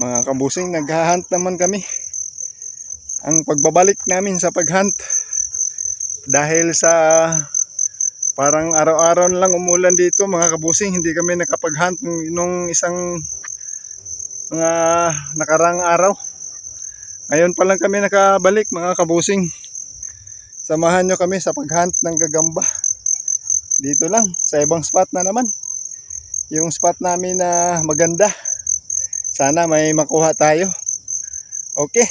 Mga kabusing, naghahunt naman kami. Ang pagbabalik namin sa paghunt dahil sa parang araw-araw lang umulan dito mga kabusing, hindi kami nakapag-hunt nung isang mga nakarang araw. Ngayon pa lang kami nakabalik mga kabusing. Samahan nyo kami sa paghunt ng gagamba. Dito lang, sa ibang spot na naman. Yung spot namin na maganda. Sana may makuha tayo. Okay.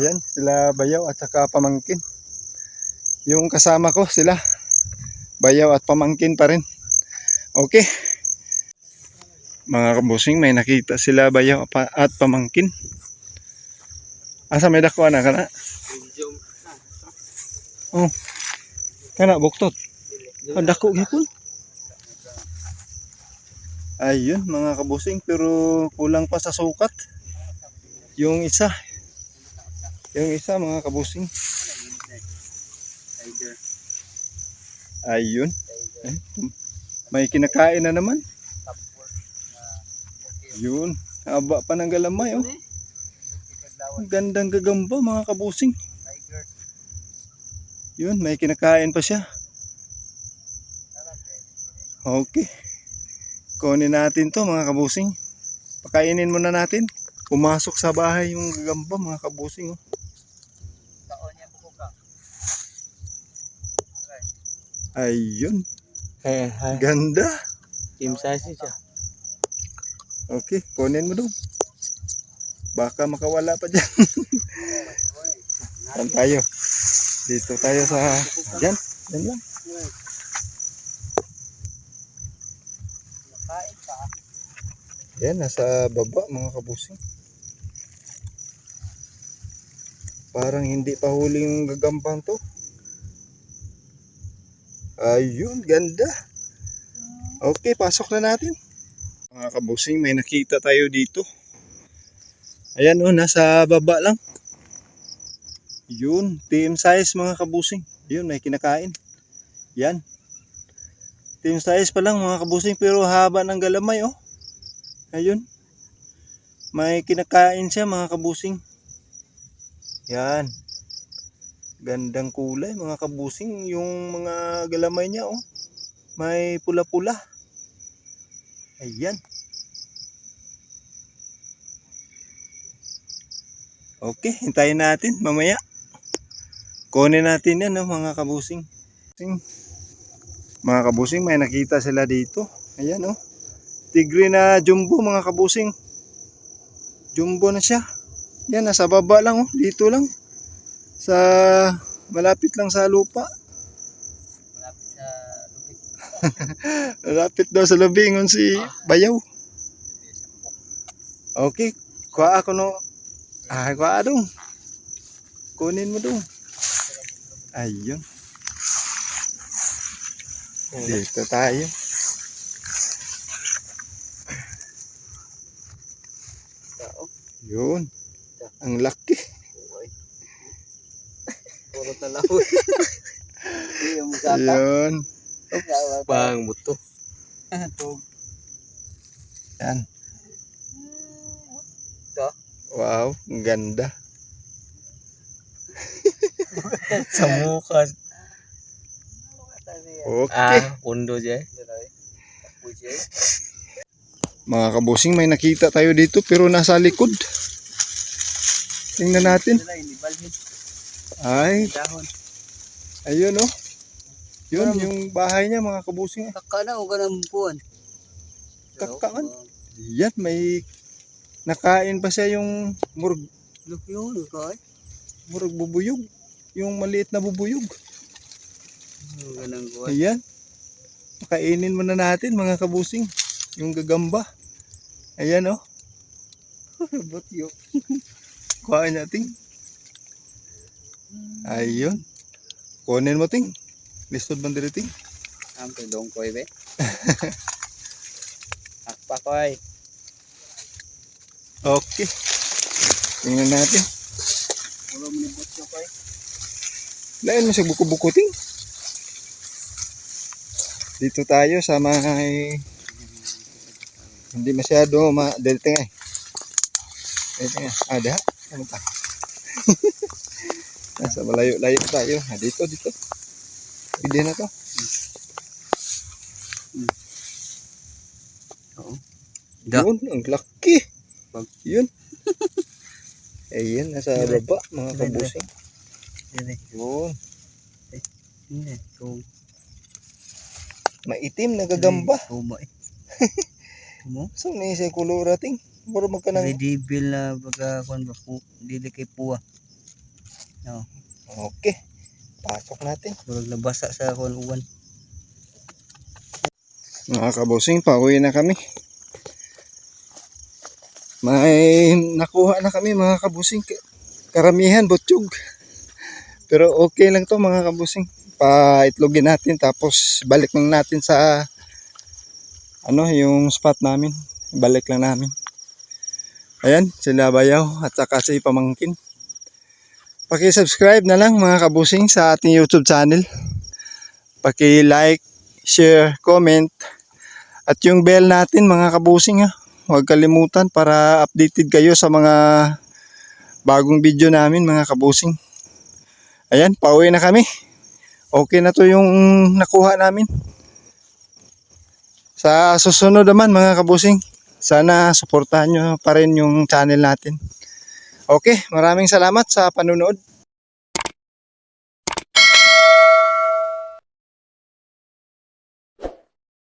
Ayan, sila Bayaw at saka Pamangkin. Yung kasama ko, sila Bayaw at Pamangkin pa rin. Okay. Mga kabusing, may nakita sila Bayaw at Pamangkin. Asa may dako na kana? Oh. Kana buktot. Ang dako gyapon. Ayun mga kabusing pero kulang pa sa sukat. Yung isa. Yung isa mga kabusing. Ayun. Eh, may kinakain na naman. Yun. Haba pa ng galamay oh. Ang gandang gagamba mga kabusing. Yun, may kinakain pa siya. Okay. Kunin natin to mga kabusing. Pakainin muna natin. Pumasok sa bahay yung gagamba mga kabusing. Oh. Ayun. Eh, hai. Ganda. Team size siya. Okay, kunin mo daw. Baka makawala pa dyan. Saan tayo? Dito tayo sa... Dyan. Dyan lang. Yan, nasa baba mga kabusing. Parang hindi pa huli yung gagambang to. Ayun, ganda. Okay, pasok na natin. Mga kabusing, may nakita tayo dito. Ayan oh, nasa baba lang. Yun, team size mga kabusing. Yun, may kinakain. Yan. Team size pa lang mga kabusing pero haba ng galamay oh. Ayun. May kinakain siya mga kabusing. Yan. Gandang kulay mga kabusing. Yung mga galamay niya oh. May pula-pula. Ayan. Okay, hintayin natin mamaya. Kunin natin yan, no, mga kabusing. Sing- Mga kabusing, may nakita sila dito. Ayan, oh. Tigre na jumbo, mga kabusing. Jumbo na siya. Yan, nasa baba lang, oh. Dito lang. Sa, malapit lang sa lupa. Malapit sa lubig. Malapit daw sa labingon si Bayaw. Okay, kuha ako no. Ah, kuha dong. Kunin mo dong. Ayun. Dito tayo. Yun. Ang laki. Puro talaw. Hindi yung musaka. Yun. Bang buto. Yan. Wow, ang ganda. Sa mukha. Okay. Ah, pundo dyan. Mga kabusing, may nakita tayo dito pero nasa likod. Tingnan natin. Ay, Dahon. ayun oh. Yun, yung bahay niya mga kabusing. Kaka na o ganang buwan. Kakaan. Yan, may nakain pa siya yung murag, Laki yun, kay. murag bubuyog. Yung maliit na bubuyog. Ganang buwan. Ayan. Pakainin muna natin mga kabusing. Yung gagamba. Ayan oh. Butyo. Kuhain natin. Ayun. Kunin mo ting. Listod man diri ting. Ang tulong ko ibe. Akpa ko ay. Okay. Tingnan natin. Wala mo ni butyo ko ay. Lain mo sa buko-buko ting. Dito tayo sa may hindi masyado ma dito ting ay. Ito nga. Ah, diha. Ano ta? Nasa malayo-layo tayo. Ah, dito, dito. Pwede na to. Oo. Da. Yun, ang laki. Pag- Yun. Ayan, nasa Dire. baba, mga Dire, dire. kabusing. Dili. Yun. Hindi. Tum. Maitim, nagagamba. Tuma eh. Tumo. So, ni sa kulura ting. Mura magka ng... Credible na baga kung ba po. Dili kay puwa. No. Okay. Pasok natin. Murag nabasa sa kung uwan. Mga kabusing, pauwi na kami. May nakuha na kami mga kabusing. Ka- Karamihan, butchog. Pero okay lang to mga kabusing. Pa-itlogin natin tapos balik lang natin sa ano yung spot namin. Balik lang namin. Ayan, sila Bayaw at saka si Pamangkin. Paki-subscribe na lang mga kabusing sa ating YouTube channel. Paki-like, share, comment. At yung bell natin mga kabusing ha. Huwag kalimutan para updated kayo sa mga bagong video namin mga kabusing. Ayan, pauwi na kami. Okay na to yung nakuha namin. Sa susunod naman mga kabusing, sana suportahan nyo pa rin yung channel natin. Okay, maraming salamat sa panunood.